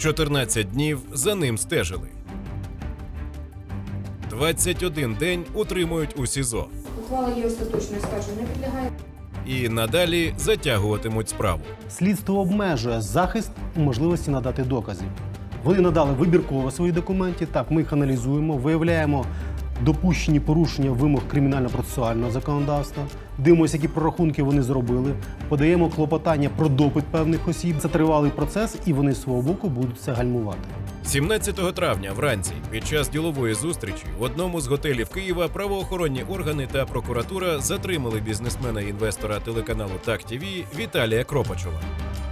14 днів за ним стежили. 21 день утримують у СІЗО Ухвала є остаточною скаржою не підлягає. і надалі затягуватимуть справу. Слідство обмежує захист у можливості надати доказів. Вони надали вибірково свої документи. Так, ми їх аналізуємо, виявляємо допущені порушення вимог кримінально-процесуального законодавства, дивимося, які прорахунки вони зробили, подаємо клопотання про допит певних осіб. Це тривалий процес, і вони з свого боку будуть це гальмувати. 17 травня вранці під час ділової зустрічі в одному з готелів Києва правоохоронні органи та прокуратура затримали бізнесмена-інвестора телеканалу Так ТВ Віталія Кропачова.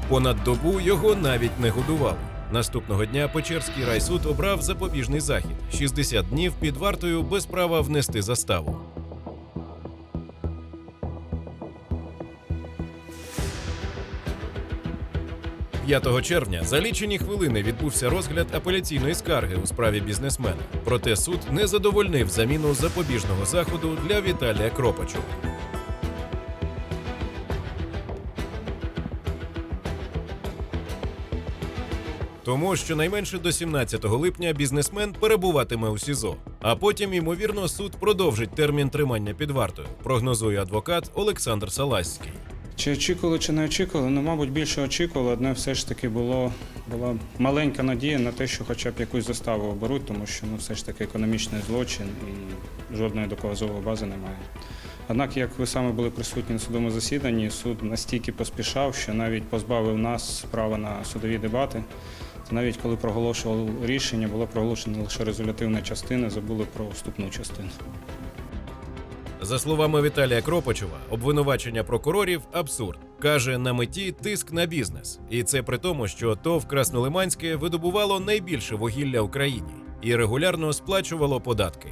Понад добу його навіть не годували. Наступного дня Печерський райсуд обрав запобіжний захід 60 днів під вартою без права внести заставу. – 5 червня за лічені хвилини відбувся розгляд апеляційної скарги у справі бізнесмена. Проте суд не задовольнив заміну запобіжного заходу для Віталія Кропачова. Тому щонайменше до 17 липня бізнесмен перебуватиме у СІЗО, а потім, ймовірно, суд продовжить термін тримання під вартою, прогнозує адвокат Олександр Саласький. Чи очікували, чи не очікували? Ну, мабуть, більше очікували. Одне все ж таки було була маленька надія на те, що хоча б якусь заставу оберуть, тому що ну, все ж таки економічний злочин і жодної доказової бази немає. Однак, як ви саме були присутні на судовому засіданні, суд настільки поспішав, що навіть позбавив нас права на судові дебати. Та навіть коли проголошували рішення, була проголошена лише резолютивна частина, забули про вступну частину. За словами Віталія Кропачева, обвинувачення прокурорів абсурд. Каже, на меті тиск на бізнес. І це при тому, що ТОВ Краснолиманське видобувало найбільше вугілля в країні і регулярно сплачувало податки.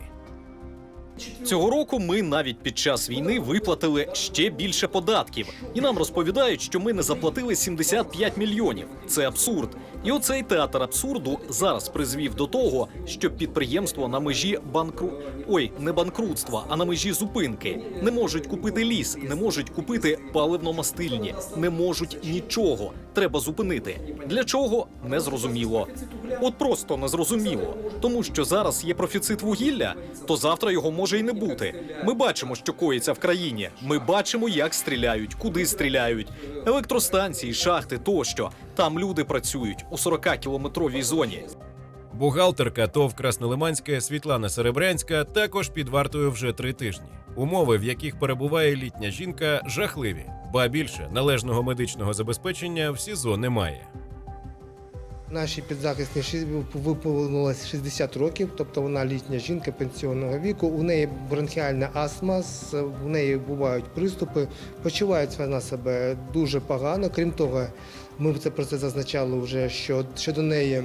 Цього року ми навіть під час війни виплатили ще більше податків, і нам розповідають, що ми не заплатили 75 мільйонів. Це абсурд. І оцей театр абсурду зараз призвів до того, що підприємство на межі банкру... ой, не банкрутства, а на межі зупинки не можуть купити ліс, не можуть купити паливно-мастильні, не можуть нічого. Треба зупинити. Для чого незрозуміло. От просто незрозуміло. Тому що зараз є профіцит вугілля, то завтра його може й не бути. Ми бачимо, що коїться в країні. Ми бачимо, як стріляють, куди стріляють. Електростанції, шахти тощо. Там люди працюють у 40-кілометровій зоні. Бухгалтерка ТОВ Краснолиманське Світлана Серебрянська також під вартою вже три тижні. Умови, в яких перебуває літня жінка, жахливі, ба більше належного медичного забезпечення в СІЗО немає. Нашій підзахисній виповнилось 60 років, тобто вона літня жінка пенсіонного віку. У неї бронхіальна астма, у неї бувають приступи. Почуває вона себе дуже погано. Крім того, ми це про це зазначали вже, що щодо неї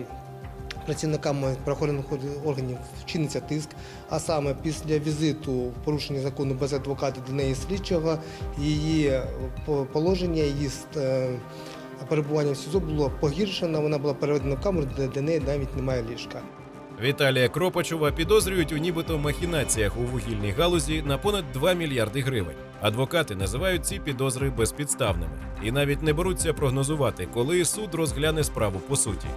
працівниками правоохоронних органів чиниться тиск. А саме після візиту в порушення закону без адвоката до неї слідчого, її положення, її е, перебування в СІЗО було погіршено. Вона була переведена в камеру, де для неї навіть немає ліжка. Віталія Кропачова підозрюють у нібито махінаціях у вугільній галузі на понад 2 мільярди гривень. Адвокати називають ці підозри безпідставними і навіть не беруться прогнозувати, коли суд розгляне справу по суті.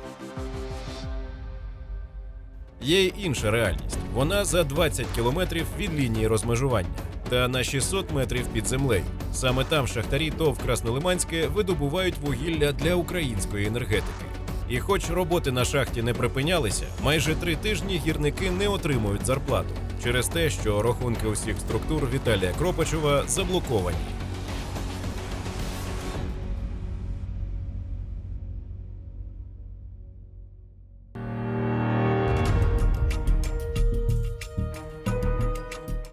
Є інша реальність. Вона за 20 кілометрів від лінії розмежування та на 600 метрів під землею. Саме там шахтарі ТОВ Краснолиманське видобувають вугілля для української енергетики. І хоч роботи на шахті не припинялися, майже три тижні гірники не отримують зарплату через те, що рахунки усіх структур Віталія Кропачова заблоковані.